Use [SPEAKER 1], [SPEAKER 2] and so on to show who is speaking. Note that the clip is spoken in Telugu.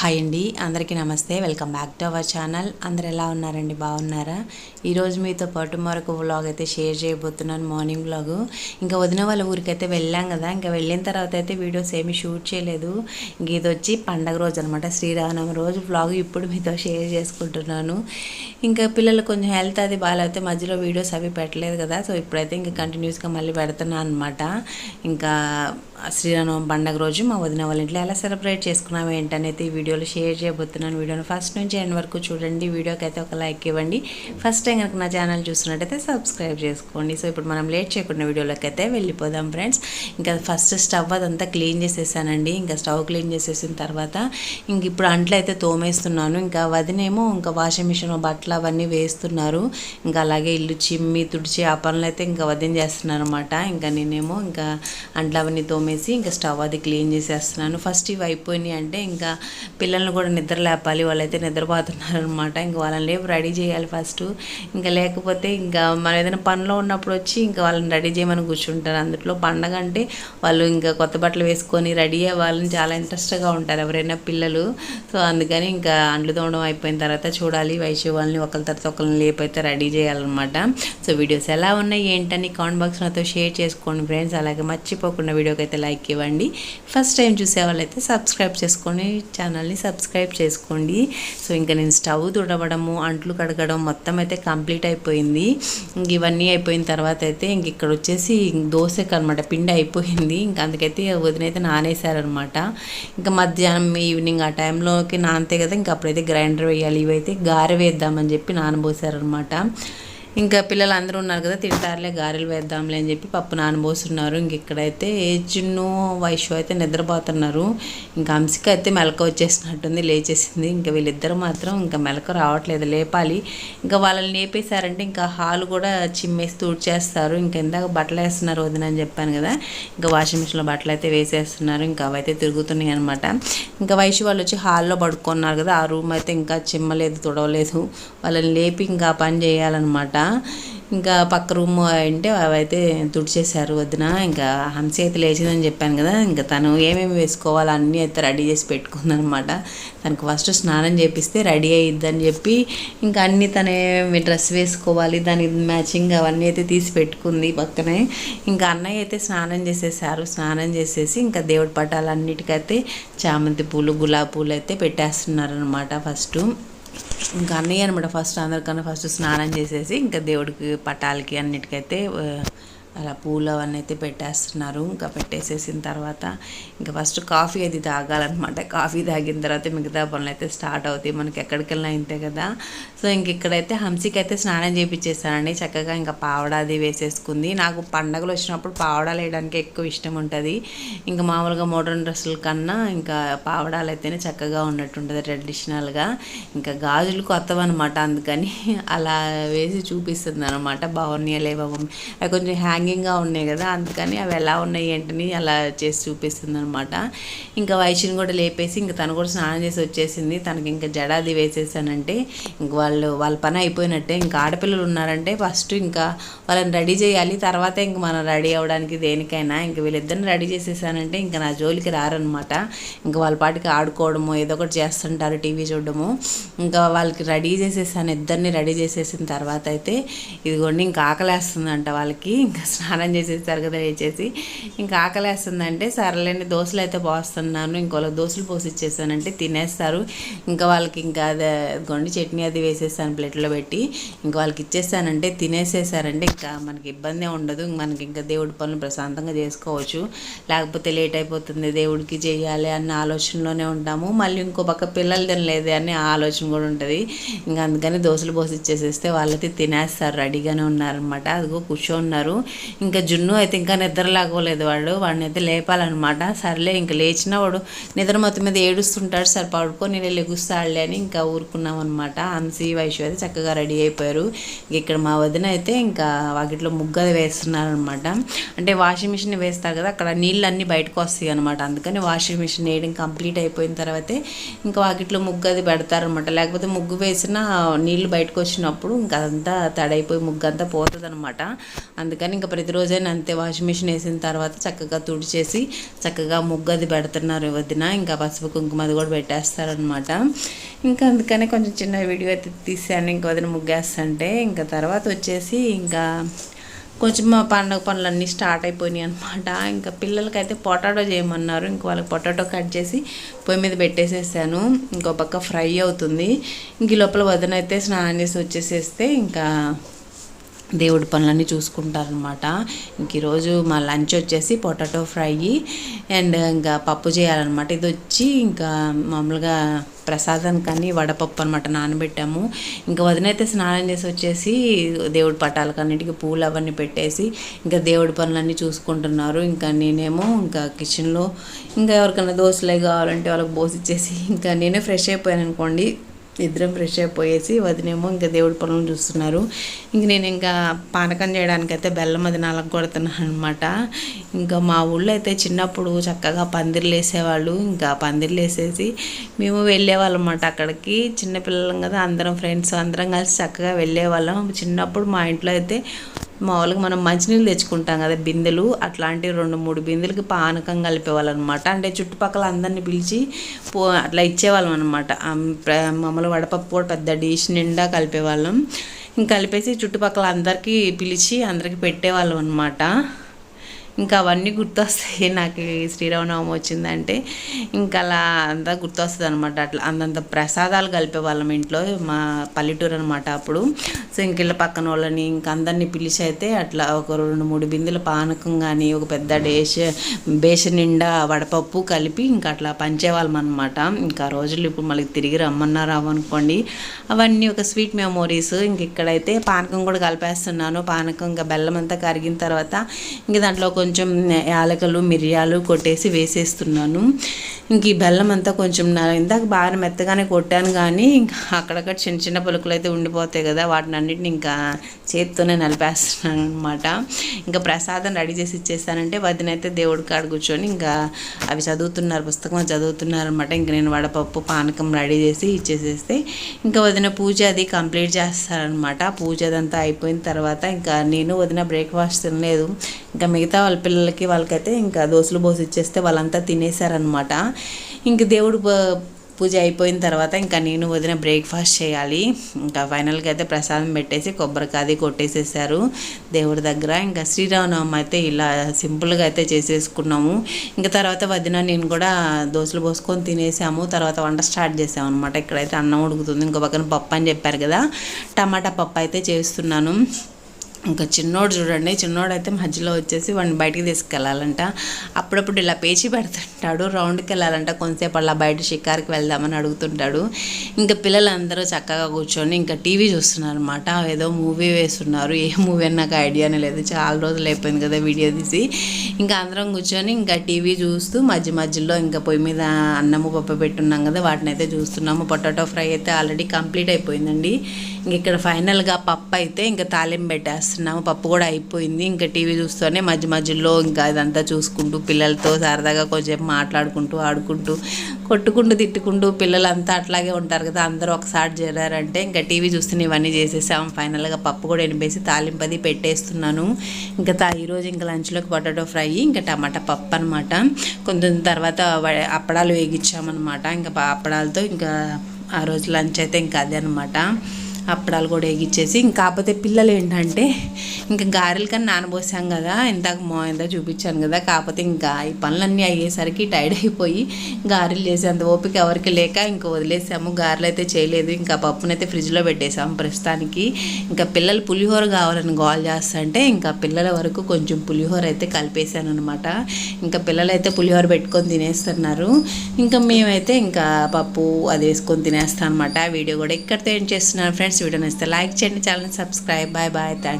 [SPEAKER 1] హాయ్ అండి అందరికీ నమస్తే. Welcome back to our channel. అందరు ఎలా ఉన్నారండి? బాగున్నారా? ఈరోజు మీతో పాటు మరొక వ్లాగ్ అయితే షేర్ చేయబోతున్నాను మార్నింగ్ వ్లాగ్. ఇంకా వదిన వాళ్ళ ఊరికైతే వెళ్ళాం కదా ఇంకా వెళ్ళిన తర్వాత అయితే వీడియోస్ ఏమీ షూట్ చేయలేదు. ఇంక ఇది వచ్చి పండగ రోజు అనమాట శ్రీరామనవమి రోజు వ్లాగ్ ఇప్పుడు మీతో షేర్ చేసుకుంటున్నాను. ఇంకా పిల్లలు కొంచెం హెల్త్ అది బాగాలేకపోతే మధ్యలో వీడియోస్ అవి పెట్టలేదు కదా సో ఇప్పుడైతే ఇంకా కంటిన్యూస్గా మళ్ళీ పెడుతున్నాను అనమాట ఇంకా శ్రీరామనవమి పండగ రోజు మా వదిన వాళ్ళ ఇంట్లో ఎలా సెలబ్రేట్ చేసుకున్నాము ఏంటనేది ఈ వీడియోలో షేర్ చేయబోతున్నాను. వీడియోని ఫస్ట్ నుంచి ఎండ్ వరకు చూడండి. వీడియోకి అయితే ఒక లైక్ ఇవ్వండి. ఫస్ట్ టైం కనుక నా ఛానల్ చూస్తున్నట్టయితే సబ్స్క్రైబ్ చేసుకోండి. సో ఇప్పుడు మనం లేట్ చేయకుండా వీడియోలోకి అయితే వెళ్ళిపోదాం ఫ్రెండ్స్. ఇంకా ఫస్ట్ స్టవ్ అదంతా క్లీన్ చేసేసానండి. ఇంకా స్టవ్ క్లీన్ చేసేసిన తర్వాత ఇంక ఇప్పుడు అంట్లు అయితే తోమేస్తున్నాను. ఇంకా వదినేమో ఇంకా వాషింగ్ మిషన్ బట్టలు అవన్నీ వేస్తున్నారు. ఇంకా అలాగే ఇల్లు చిమ్మి తుడిచి ఆ పనులు అయితే ఇంకా వదిన చేస్తున్నారు అనమాట ఇంకా నేనేమో ఇంకా అంట్లు అవన్నీ తోమే అమ్మేసి ఇంకా స్టవ్ అది క్లీన్ చేసేస్తున్నాను. ఫస్ట్ ఇవి అయిపోయినాయి అంటే ఇంకా పిల్లల్ని కూడా నిద్ర లేపాలి. వాళ్ళైతే నిద్రపోతున్నారు అనమాట ఇంకా వాళ్ళని లేపు రెడీ చేయాలి ఫస్ట్. ఇంకా లేకపోతే ఇంకా మనం ఏదైనా పనిలో ఉన్నప్పుడు వచ్చి ఇంకా వాళ్ళని రెడీ చేయమని కూర్చుంటారు. అందులో పండగ అంటే వాళ్ళు ఇంకా కొత్త బట్టలు వేసుకొని రెడీ అయ్యే వాళ్ళని చాలా ఇంట్రెస్ట్గా ఉంటారు ఎవరైనా పిల్లలు. సో అందుకని ఇంకా అండ్లు తోమడం అయిపోయిన తర్వాత చూడాలి. వయసు వాళ్ళని ఒకరి తర్వాత ఒకరిని లేపైతే రెడీ చేయాలన్నమాట. సో వీడియోస్ ఎలా ఉన్నాయి ఏంటని కామెంట్ బాక్స్ నాతో షేర్ చేసుకోండి ఫ్రెండ్స్. అలాగే మర్చిపోకుండా వీడియోకి అయితే లైక్ ఇవ్వండి. ఫస్ట్ టైం చూసే వాళ్ళైతే సబ్స్క్రైబ్ చేసుకొని ఛానల్ని సబ్స్క్రైబ్ చేసుకోండి. సో ఇంకా నేను స్టవ్ తుడవడము అంట్లు కడగడం మొత్తం అయితే కంప్లీట్ అయిపోయింది. ఇంక ఇవన్నీ అయిపోయిన తర్వాత అయితే ఇంక ఇక్కడ వచ్చేసి దోశకు అనమాట పిండి అయిపోయింది. ఇంకా అందుకైతే వదినైతే నానేసారనమాట ఇంకా మధ్యాహ్నం ఈవినింగ్ ఆ టైంలోకి నానితే కదా ఇంకా అప్పుడైతే గ్రైండర్ వేయాలి ఇవైతే గారె వేద్దామని చెప్పి నానబోసారనమాట ఇంకా పిల్లలు అందరూ ఉన్నారు కదా తింటారులే గారెలు వేద్దాంలే అని చెప్పి పప్పు నానబోస్తున్నారు ఇంక ఇక్కడైతే చిన్ను వైశ్వ అయితే నిద్రపోతున్నారు. ఇంకా అంశిక అయితే మెలక వచ్చేసినట్టుంది లేచేసింది. ఇంకా వీళ్ళిద్దరు మాత్రం ఇంకా మెలక రావట్లేదు లేపాలి. ఇంకా వాళ్ళని లేపేశారంటే ఇంకా హాల్ కూడా చిమ్మేసి తుడిచేస్తారు ఇంకా ఇందాక బట్టలు వేస్తున్నారు వదిన అని చెప్పాను కదా ఇంకా వాషింగ్ మిషన్లో బట్టలు అయితే వేసేస్తున్నారు. ఇంకా అవైతే తిరుగుతున్నాయి అనమాట ఇంకా వైశ్య వాళ్ళు వచ్చి హాల్లో పడుకున్నారు కదా ఆ రూమ్ అయితే ఇంకా చిమ్మలేదు తుడవలేదు. వాళ్ళని లేపి ఇంకా పని చేయాలన్నమాట. ఇంకా పక్క రూమ్ అంటే అవైతే తుడిచేశారు వదిన. ఇంకా హంసీ అయితే లేచిందని చెప్పాను కదా. ఇంకా తను ఏమేమి వేసుకోవాలో అన్నీ అయితే రెడీ చేసి పెట్టుకుందనమాట తనకు ఫస్ట్ స్నానం చేపిస్తే రెడీ అయ్యిద్దని చెప్పి ఇంకా అన్నీ తనే డ్రెస్ వేసుకోవాలి దానికి మ్యాచింగ్ అవన్నీ అయితే తీసి పెట్టుకుంది పక్కనే. ఇంకా అన్నయ్య అయితే స్నానం చేసేసారు. స్నానం చేసేసి ఇంకా దేవుడి పటాలన్నిటికైతే చామంతి పూలు గులాబీ పూలు అయితే పెట్టేస్తున్నారు అనమాట ఫస్ట్. ఇంకా అన్నయ్య అనమాట ఫస్ట్ అందరికన్నా ఫస్ట్ స్నానం చేసేసి ఇంకా దేవుడికి పటాలకి అన్నిటికైతే అలా పూలు అవన్నీ అయితే పెట్టేస్తున్నారు. ఇంకా పెట్టేసేసిన తర్వాత ఇంకా ఫస్ట్ కాఫీ అది తాగాలన్నమాట. కాఫీ తాగిన తర్వాత మిగతా పనులు అయితే స్టార్ట్ అవుతాయి. మనకి ఎక్కడికి వెళ్ళినా ఇంతే కదా. సో ఇంక ఇక్కడైతే హంసికి అయితే స్నానం చేయించేసానండి చక్కగా ఇంకా పావడా అది వేసేసుకుంది. నాకు పండగలు వచ్చినప్పుడు పావడాలు వేయడానికి ఎక్కువ ఇష్టం ఉంటుంది. ఇంకా మామూలుగా మోడర్న్ డ్రెస్సుల కన్నా ఇంకా పావడాలు అయితేనే చక్కగా ఉన్నట్టుంటుంది ట్రెడిషనల్గా. ఇంకా గాజులు కొత్తవన్నమాట. అందుకని అలా వేసి చూపిస్తుంది అనమాట బాగున్నాయా లేవా మమ్మీ అవి కొంచెం హ్యాంగింగ్గా ఉన్నాయి కదా అందుకని అవి ఎలా ఉన్నాయి ఏంటని అలా చేసి చూపిస్తుంది అనమాట ఇంకా వయసుని కూడా లేపేసి ఇంకా తను కూడా స్నానం చేసి వచ్చేసింది. తనకి ఇంకా జడాది వేసేసానంటే ఇంక వాళ్ళు వాళ్ళ పని అయిపోయినట్టే. ఇంకా ఆడపిల్లలు ఉన్నారంటే ఫస్ట్ ఇంకా వాళ్ళని రెడీ చేయాలి. తర్వాత ఇంక మనం రెడీ అవ్వడానికి దేనికైనా ఇంక వీళ్ళిద్దరిని రెడీ చేసేసానంటే ఇంకా నా జోలికి రారనమాట ఇంకా వాళ్ళ పాటికి ఆడుకోవడము ఏదో ఒకటి చేస్తుంటారు టీవీ చూడడము. ఇంకా వాళ్ళకి రెడీ చేసేసాను ఇద్దరిని రెడీ చేసేసిన తర్వాత అయితే ఇదిగోండి ఇంకా ఆకలేస్తుందంట వాళ్ళకి. ఇంకా స్నానం చేసేసారు కదా వేసేసి ఇంకా ఆకలేస్తుందంటే సర్లేని దోశలు అయితే పోస్తున్నాను ఇంకోళ్ళకి దోశలు పోసి ఇచ్చేసానంటే తినేస్తారు. ఇంకా వాళ్ళకి ఇంకా అదే గొండి చట్నీ అది వేసేసాను ప్లేట్లో పెట్టి. ఇంకా వాళ్ళకి ఇచ్చేసానంటే తినేసేసారంటే ఇంకా మనకి ఇబ్బంది ఉండదు. మనకి ఇంకా దేవుడి పనులు ప్రశాంతంగా చేసుకోవచ్చు. లేకపోతే లేట్ అయిపోతుంది దేవుడికి చేయాలి అన్న ఆలోచనలోనే ఉంటాము. మళ్ళీ ఇంకో పక్క పిల్లలు తినలేదు అనే ఆలోచన కూడా ఉంటుంది. ఇంకా అందుకని దోశలు పోసి ఇచ్చేసేస్తే వాళ్ళైతే తినేస్తారు రెడీగానే ఉన్నారనమాట అదిగో కూర్చో ఉన్నారు. ఇంకా జున్ను అయితే ఇంకా నిద్ర లాగోలేదు వాడు. వాడిని అయితే లేపాలన్నమాట. సర్లే ఇంకా లేచిన వాడు నిద్ర మొత్తం మీద ఏడుస్తుంటాడు. సరే పడుకొని నేను లెగుస్తాడులే అని ఇంకా ఊరుకున్నాం అనమాట అంశీ వైశ్వ అయితే చక్కగా రెడీ అయిపోయారు. ఇక్కడ మా వదిన అయితే ఇంకా వాకిట్లో ముగ్గు అది వేస్తున్నారు అనమాట అంటే వాషింగ్ మిషన్ వేస్తారు కదా అక్కడ నీళ్ళు అన్నీ బయటకు వస్తాయి అనమాట అందుకని వాషింగ్ మిషన్ వేయడం కంప్లీట్ అయిపోయిన తర్వాతే ఇంకా వాకిట్లో ముగ్గు అది పెడతారనమాట లేకపోతే ముగ్గు వేసిన నీళ్ళు బయటకు వచ్చినప్పుడు ఇంకా అదంతా తడైపోయి ముగ్గు అంతా పోతుంది అనమాట అందుకని ఇంకా ప్రతిరోజైనా అంతే వాషింగ్ మిషన్ వేసిన తర్వాత చక్కగా తుడిచేసి చక్కగా ముగ్గు అది పెడుతున్నారు వదిన. ఇంకా పసుపు కుంకుమ అది కూడా పెట్టేస్తారనమాట ఇంకా అందుకనే కొంచెం చిన్న వీడియో అయితే తీసాను ఇంకా వదిన ముగ్గేస్తుంటే ఇంకా తర్వాత వచ్చేసి ఇంకా కొంచెం మా పండగ పనులన్నీ స్టార్ట్ అయిపోయినాయి అనమాట ఇంకా పిల్లలకైతే పొటాటో చేయమన్నారు. ఇంక వాళ్ళకి పొటాటో కట్ చేసి పొయ్యి మీద పెట్టేసేసాను. ఇంకో పక్క ఫ్రై అవుతుంది. ఇంక లోపల వదిన అయితే స్నానం చేసి వచ్చేసేస్తే ఇంకా దేవుడి పనులన్నీ చూసుకుంటారనమాట ఇంక ఈరోజు మా లంచ్ వచ్చేసి పొటాటో ఫ్రై అండ్ ఇంకా పప్పు చేయాలన్నమాట. ఇది వచ్చి ఇంకా మామూలుగా ప్రసాదానికని వడపప్పు అనమాట నానబెట్టాము. ఇంకా వదినైతే స్నానం చేసి వచ్చేసి దేవుడి పటాలకన్నిటికీ పూలు అవన్నీ పెట్టేసి ఇంకా దేవుడి పనులన్నీ చూసుకుంటున్నారు. ఇంకా నేనేమో ఇంకా కిచెన్లో ఇంకా ఎవరికైనా దోశలే కావాలంటే వాళ్ళకి పోసిచ్చేసి ఇంకా నేనే ఫ్రెష్ అయిపోయాను అనుకోండి. ఇద్దరం ఫ్రెష్ అయిపోయేసి వదినేమో ఇంకా దేవుడి పొలం చూస్తున్నారు. ఇంక నేను ఇంకా పానకం చేయడానికి అయితే బెల్లం అది నలగ కొడుతున్నాను అనమాట ఇంకా మా ఊళ్ళో అయితే చిన్నప్పుడు చక్కగా పందిర్లు వేసేవాళ్ళు. ఇంకా పందిర్లు వేసేసి మేము వెళ్ళేవాళ్ళం అన్నమాట అక్కడికి. చిన్నపిల్లలం కదా అందరం ఫ్రెండ్స్ అందరం కలిసి చక్కగా వెళ్ళేవాళ్ళం. చిన్నప్పుడు మా ఇంట్లో అయితే మామూలుగా మనం మంచినీళ్ళు తెచ్చుకుంటాం కదా బిందెలు అట్లాంటి రెండు మూడు బిందెలకి పానకం కలిపేవాళ్ళు అనమాట అంటే చుట్టుపక్కల అందరిని పిలిచి పో అట్లా ఇచ్చేవాళ్ళం అనమాట. మమ్మల్ని వడపప్పు కూడా పెద్ద డిష్ నిండా కలిపేవాళ్ళం. ఇంకా కలిపేసి చుట్టుపక్కల అందరికీ పిలిచి అందరికీ పెట్టేవాళ్ళం అనమాట. ఇంకా అవన్నీ గుర్తొస్తాయి. నాకు శ్రీరామనవమి వచ్చిందంటే ఇంకా అలా అంతా గుర్తొస్తుంది అనమాట అట్లా అంతంత ప్రసాదాలు కలిపే వాళ్ళం ఇంట్లో మా పల్లెటూరు అనమాట అప్పుడు. సో ఇంకెళ్ళ పక్కన వాళ్ళని ఇంకా అందరినీ పిలిచి అయితే అట్లా ఒక రెండు మూడు బిందుల పానకం కానీ ఒక పెద్ద డేష బేష నిండా వడపప్పు కలిపి ఇంకా అట్లా పంచేవాళ్ళం అనమాట ఇంకా రోజులు ఇప్పుడు మళ్ళీ తిరిగి రమ్మన్నారు అనుకోండి. అవన్నీ ఒక స్వీట్ మెమోరీస్. ఇంక ఇక్కడైతే పానకం కూడా కలిపేస్తున్నాను. పానకం ఇంకా బెల్లం అంతా కరిగిన తర్వాత ఇంక దాంట్లో ఒక కొంచెం యాలకలు మిరియాలు కొట్టేసి వేసేస్తున్నాను. ఇంక ఈ బెల్లం అంతా కొంచెం ఇందాక బాగా మెత్తగానే కొట్టాను కానీ ఇంకా అక్కడక్కడ చిన్న చిన్న పలుకులు అయితే ఉండిపోతాయి కదా వాటిని అన్నిటిని ఇంకా చేతితోనే నలిపేస్తున్నాను అనమాట ఇంకా ప్రసాదం రెడీ చేసి ఇచ్చేస్తానంటే వదినైతే దేవుడి కాడ కూర్చొని ఇంకా అవి చదువుతున్నారు పుస్తకం చదువుతున్నారు అనమాట ఇంక నేను వడపప్పు పానకం రెడీ చేసి ఇచ్చేసేస్తే ఇంకా వదిన పూజ అది కంప్లీట్ చేస్తారనమాట పూజ అదంతా అయిపోయిన తర్వాత ఇంకా నేను వదిన బ్రేక్ఫాస్ట్ తినలేదు. ఇంకా మిగతా వాళ్ళ పిల్లలకి వాళ్ళకైతే ఇంకా దోశలు పోసి ఇచ్చేస్తే వాళ్ళంతా తినేశారనమాట ఇంక దేవుడు పూజ అయిపోయిన తర్వాత ఇంకా నేను వదిన బ్రేక్ఫాస్ట్ చేయాలి. ఇంకా ఫైనల్గా అయితే ప్రసాదం పెట్టేసి కొబ్బరికాది కొట్టేసేసారు దేవుడి దగ్గర. ఇంకా శ్రీరామనవమి అయితే ఇలా సింపుల్గా అయితే చేసేసుకున్నాము. ఇంకా తర్వాత వదిన నేను కూడా దోశలు పోసుకొని తినేసాము. తర్వాత వంట స్టార్ట్ చేసాము అనమాట ఇక్కడైతే అన్నం ఉడుకుతుంది. ఇంకో పక్కన పప్పు అని చెప్పారు కదా టమాటా పప్పు అయితే చేస్తున్నాను. ఇంకా చిన్నోడు చూడండి చిన్నోడు అయితే మధ్యలో వచ్చేసి వాడిని బయటికి తీసుకెళ్ళాలంట. అప్పుడప్పుడు ఇలా పేచి పెడుతుంటాడు రౌండ్కి వెళ్ళాలంట కొంతసేపు అలా బయట షికార్కి వెళ్దామని అడుగుతుంటాడు. ఇంకా పిల్లలందరూ చక్కగా కూర్చొని ఇంకా టీవీ చూస్తున్నారు అనమాట ఏదో మూవీ వేస్తున్నారు ఏ మూవీ అని నాకు ఐడియానే లేదు. చాలా రోజులు అయిపోయింది కదా వీడియో తీసి. ఇంకా అందరం కూర్చొని ఇంకా టీవీ చూస్తూ మధ్య మధ్యలో ఇంకా పొయ్యి మీద అన్నము పప్పు పెట్టున్నాం కదా వాటిని అయితే చూస్తున్నాము. పొటాటో ఫ్రై అయితే ఆల్రెడీ కంప్లీట్ అయిపోయిందండి. ఇంక ఇక్కడ ఫైనల్గా పప్పు అయితే ఇంకా తాలింపు చేస్తున్నాము పప్పు కూడా అయిపోయింది. ఇంకా టీవీ చూస్తూనే మధ్య మధ్యలో ఇంకా ఇదంతా చూసుకుంటూ పిల్లలతో సరదాగా కొంచెం మాట్లాడుకుంటూ ఆడుకుంటూ కొట్టుకుంటూ తిట్టుకుంటూ పిల్లలంతా అట్లాగే ఉంటారు కదా అందరూ ఒకసారి చేరారంటే ఇంకా టీవీ చూస్తూనే ఇవన్నీ చేసేసాం. ఫైనల్గా పప్పు కూడా ఎనిపేసి తాలింపది పెట్టేస్తున్నాను. ఇంకా తా ఈరోజు ఇంకా లంచ్లోకి పొటాటో ఫ్రై ఇంకా టమాటా పప్పు అనమాట కొంచెం తర్వాత అప్పడాలు వేగించామన్నమాట ఇంకా అప్పడాలతో ఇంకా ఆ రోజు లంచ్ అయితే ఇంకా అదే అనమాట అప్పడాలు కూడా వేగిచ్చేసి. ఇంకా కాకపోతే పిల్లలు ఏంటంటే ఇంకా గారెలు కానీ నానబోసాం కదా ఇందాక మా ఇంత చూపించాను కదా కాకపోతే ఇంకా ఈ పనులన్నీ అయ్యేసరికి టైర్డ్ అయిపోయి గారెలు చేసేంత ఓపిక ఎవరికి లేక ఇంకా వదిలేసాము. గారెలు అయితే చేయలేదు. ఇంకా పప్పునైతే ఫ్రిడ్జ్లో పెట్టేసాము ప్రస్తుతానికి. ఇంకా పిల్లలు పులిహోర కావాలని గోల్ చేస్తుంటే ఇంకా పిల్లల వరకు కొంచెం పులిహోర అయితే కలిపేశాను అనమాట ఇంకా పిల్లలు అయితే పులిహోర పెట్టుకొని తినేస్తున్నారు. ఇంకా మేమైతే ఇంకా పప్పు అది వేసుకొని తినేస్తాం అనమాట వీడియో కూడా ఇక్కడితో ఏం చేస్తున్నాను ఫ్రెండ్స్ వీడియో నచ్చితే లైక్ చేయండి. Channel subscribe bye bye thank